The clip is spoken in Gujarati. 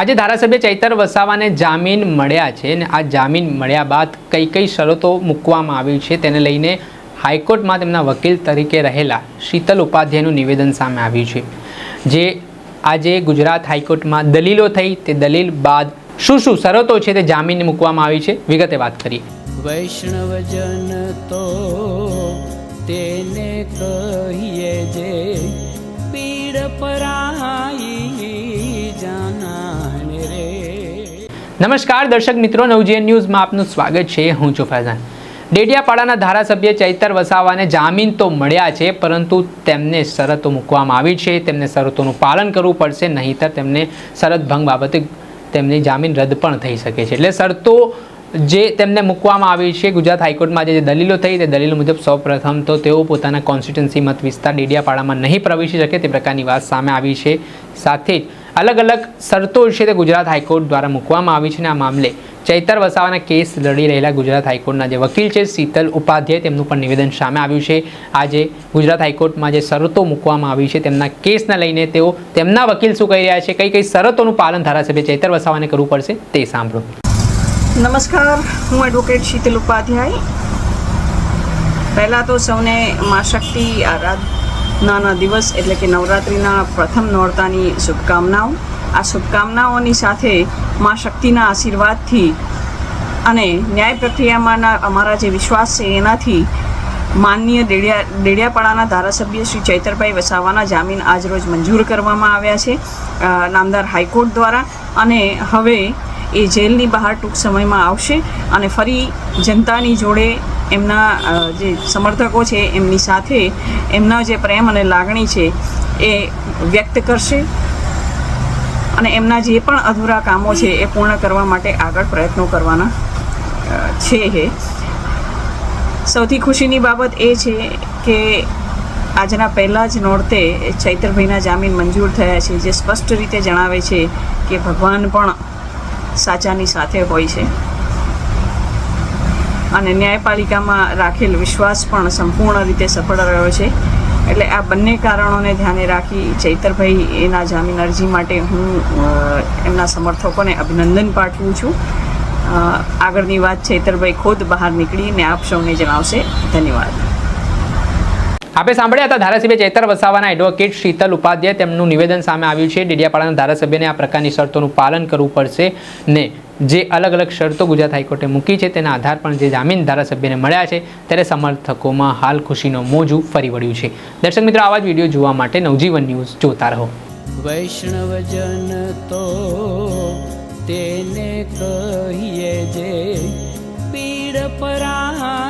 આજે ધારાસભ્ય ચૈતર વસાવાને જામીન મળ્યા છે અને આ જામીન મળ્યા બાદ કઈ કઈ શરતો મૂકવામાં આવી છે તેને લઈને હાઈકોર્ટમાં તેમના વકીલ તરીકે રહેલા શીતલ ઉપાધ્યાયનું નિવેદન સામે આવ્યું છે. જે આજે ગુજરાત હાઈકોર્ટમાં દલીલો થઈ તે દલીલ બાદ શું શું શરતો છે તે જામીન મૂકવામાં આવી છે વિગતે વાત કરીએ. વૈષ્ણવજન તો તેને કહીએ જે પીડ પરાઈ નમસ્કાર દર્શક મિત્રો નવજીએન ન્યૂઝમાં આપનું સ્વાગત છે. હું છું ફૈઝાન. ડેડિયાપાડાના ધારાસભ્ય ચૈતર વસાવાને જામીન તો મળ્યા છે, પરંતુ તેમને શરતો મૂકવામાં આવી છે. તેમને શરતોનું પાલન કરવું પડશે, નહીંતર તેમને શરત ભંગ બાબતે તેમની જામીન રદ પણ થઈ શકે છે. એટલે શરતો જે તેમને મૂકવામાં આવી છે, ગુજરાત હાઈકોર્ટમાં જે દલીલો થઈ, તે દલીલો મુજબ સૌપ્રથમ તો તેઓ પોતાના કોન્સ્ટિટ્યુન્સી મત વિસ્તાર ડેડિયાપાડામાં નહીં પ્રવેશી શકે તે પ્રકારની વાત સામે આવી છે. સાથે જ અલગ અલગ શરતો છે તે ગુજરાત હાઈકોર્ટ દ્વારા મૂકવામાં આવી છે અને આ મામલે ચૈતર વસાવાના કેસ લડી રહેલા ગુજરાત હાઈકોર્ટના જે વકીલ છે શીતલ ઉપાધ્યાય, તેમનું પણ નિવેદન સામે આવ્યું છે. આજે ગુજરાત હાઈકોર્ટમાં જે શરતો મૂકવામાં આવી છે તેમના કેસને લઈને તેઓ તેમના વકીલ શું કહી રહ્યા છે, કઈ કઈ શરતોનું પાલન ધારાસભ્ય ચૈતર વસાવાને કરવું પડશે તે સાંભળો. નમસ્કાર, હું એડવોકેટ શીતલ ઉપાધ્યાય. પહેલાં તો સૌને મા શક્તિ આરાધનાના દિવસ એટલે કે નવરાત્રિના પ્રથમ નોરતાની શુભકામનાઓ. આ શુભકામનાઓની સાથે મા શક્તિના આશીર્વાદથી અને ન્યાય પ્રક્રિયામાંના અમારા જે વિશ્વાસ છે એનાથી માનનીય ડેડિયા ડેડિયાપાડાના ધારાસભ્ય શ્રી ચૈતરભાઈ વસાવાના જામીન આજરોજ મંજૂર કરવામાં આવ્યા છે નામદાર હાઈકોર્ટ દ્વારા. અને હવે એ જેલની બહાર ટૂંક સમયમાં આવશે અને ફરી જનતાની જોડે એમના જે સમર્થકો છે એમની સાથે એમના જે પ્રેમ અને લાગણી છે એ વ્યક્ત કરશે અને એમના જે પણ અધૂરા કામો છે એ પૂર્ણ કરવા માટે આગળ પ્રયત્નો કરવાના છે એ. સૌથી ખુશીની બાબત એ છે કે આજના પહેલાં જ નોરતે ચૈતરભાઈના જામીન મંજૂર થયા છે, જે સ્પષ્ટ રીતે જણાવે છે કે ભગવાન પણ સાચાની સાથે હોય છે. અને ન્યાયપાલિકામાં રાખેલ વિશ્વાસ પણ સંપૂર્ણ રીતે સફળ રહ્યો છે. એટલે આ બંને કારણોને ધ્યાને રાખી ચૈતરભાઈ એના જામીન અરજી માટે હું એમના સમર્થકોને અભિનંદન પાઠવું છું. આગળની વાત ચૈતરભાઈ ખુદ બહાર નીકળીને આપ સૌને જણાવશે. ધન્યવાદ. આપણે સાંભળ્યા હતા ધારાસભ્ય ચૈતર વસાવાના એડવોકેટ શીતલ ઉપાધ્યાય. તેમનું નિવેદન સામે આવ્યું છે. ડેડિયાપાડાના ધારાસભ્યને આ પ્રકારની શરતોનું પાલન કરવું પડશે ને જે અલગ અલગ શરતો ગુજરાત હાઈકોર્ટે મૂકી છે, તેના આધાર પર જે જામીન ધારાસભ્યને મળ્યા છે, ત્યારે સમર્થકોમાં હાલ ખુશીનો મોજું ફરી વળ્યું છે. દર્શક મિત્રો, આવા જ વીડિયો જોવા માટે નવજીવન ન્યૂઝ જોતા રહો. વૈષ્ણવજન તો તેને કહીએ જે પીડ પરાઈ